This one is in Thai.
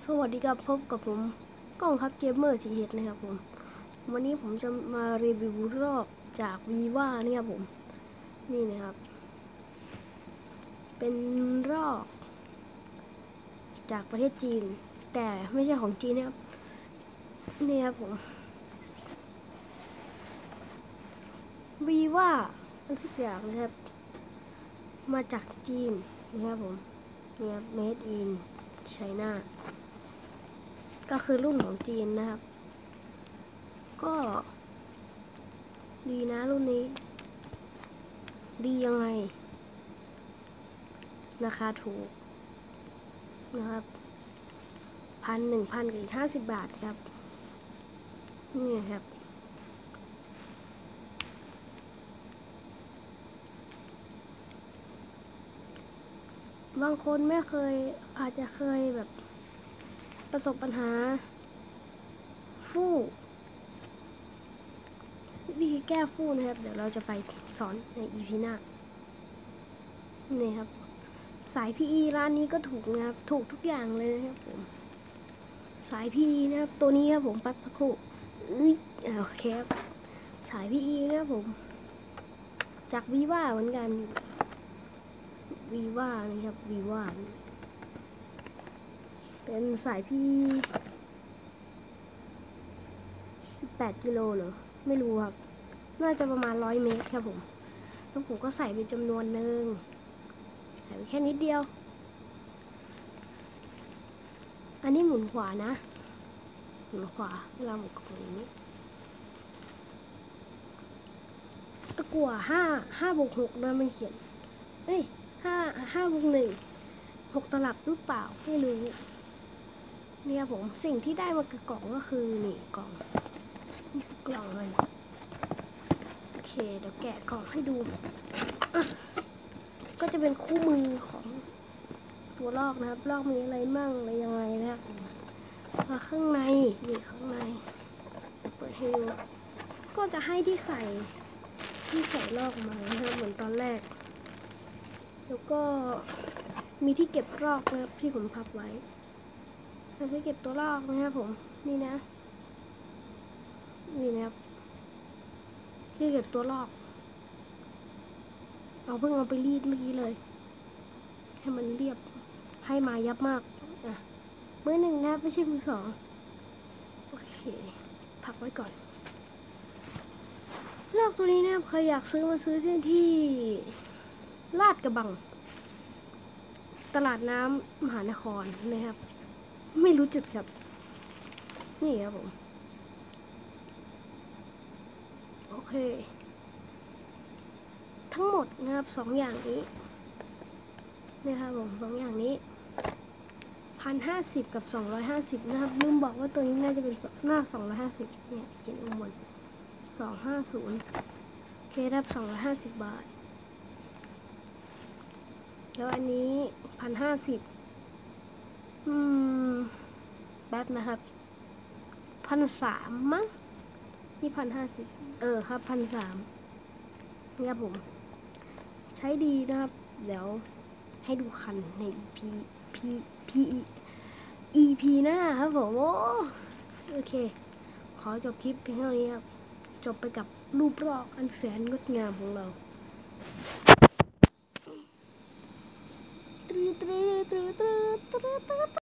สวัสดีครับพบกับผมกล้องครับเกมเมอร์ทีเฮดนะครับผม วันนี้ผมจะมารีวิวรอบจากวีว่านี่ครับผม นี่นะครับ เป็นรอบจากประเทศจีน แต่ไม่ใช่ของจีนนะครับ นี่ครับผมวีว่าอันสักอย่างนะครับ มาจากจีนนะครับผมนี่ครับ made in China ก็คือรุ่นของจีนนะครับ ก็ ดีนะรุ่นนี้ ดียังไง ราคาถูกนะครับพันหนึ่งพันกับอีกห้าสิบบาทครับ นี่ครับ บางคนไม่เคยอาจจะเคยแบบ ประสบปัญหา ฟู่วิธีแก้ฟู่นะครับ เดี๋ยวเราจะไปสอนใน EP หน้านี่ครับ สาย PE ร้านนี้ก็ถูกนะครับ ถูกทุกอย่างเลยนะครับผม สาย PE นะครับ ตัวนี้ครับผมแป๊บสักครู่อึ๊ยอ่าโอเคครับ สาย PE นะครับผม จากวีว่าเหมือนกันวีว่านะครับวีว่า เป็นสายพี่สิบแปดกิโลเหรอ ไม่รู้ครับ น่าจะประมาณร้อยเมตรครับผมแล้วผมก็ใส่เป็นจำนวนหนึ่งใส่ไปแค่นิดเดียว อันนี้หมุนขวานะ หมุนขวาเวลาหมุนของอย่างนี้ตะกัวห้าห้าบวกหกนะมันเขียน เอ้ยห้าห้าบวกหนึ่งหกตลับหรือเปล่า ไม่รู้ เนี่ยผมสิ่งที่ได้มากับกล่องก็คือนี่กล่องนี่คือกล่องมันโอเคเดี๋ยวแกะกล่องให้ดูก็จะเป็นคู่มือของตัวลอกนะครับลอกมีอะไรมั่งอะไรยังไงนะครับมาข้างในนี่ข้างในเปิดให้ดูก็จะให้ที่ใส่ที่ใส่ลอกมานะครับเหมือนตอนแรก แล้วก็มีที่เก็บลอกนะครับที่ผมพับไว้ เราไปเก็บตัวลอกนะครับผม นี่นะ นี่นะครับที่เก็บตัวลอก เอาเพิ่งเอาไปรีดเมื่อกี้เลย ให้มันเรียบ ให้มายับมาก อะ มือหนึ่งนะครับไม่ใช่มือสอง โอเค พักไว้ก่อน ลอกตัวนี้นะใครอยากซื้อมาซื้อที่ที่ลาดกระบัง ตลาดน้ำมหานครนะครับ ไม่รู้จุดครับ นี่ครับผม โอเค ทั้งหมดนะครับสองอย่างนี้นะครับผมสองอย่างนี้พันห้าสิบกับสองร้อยห้าสิบนะครับลืมบอกว่าตัวนี้น่าจะเป็นหน้าสองร้อยห้าสิบเนี่ยเขียนข้างบนสองห้าศูนย์เครับสองร้อยห้าสิบบาท แล้วอันนี้พันห้าสิบอืม ป๊บนะครับพันสามมั้งนี่พันห้าสิบเออครับพันสามนี่ครับผม ใช้ดีนะครับ เดี๋ยวให้ดูคันใน P P P E P หน้าครับผมโอ้โอเค ขอจบคลิปเพียงเท่านี้ครับ จบไปกับรูปรอกอันแสนงดงามของเราตรึตรึตรึตรึตรึตรึ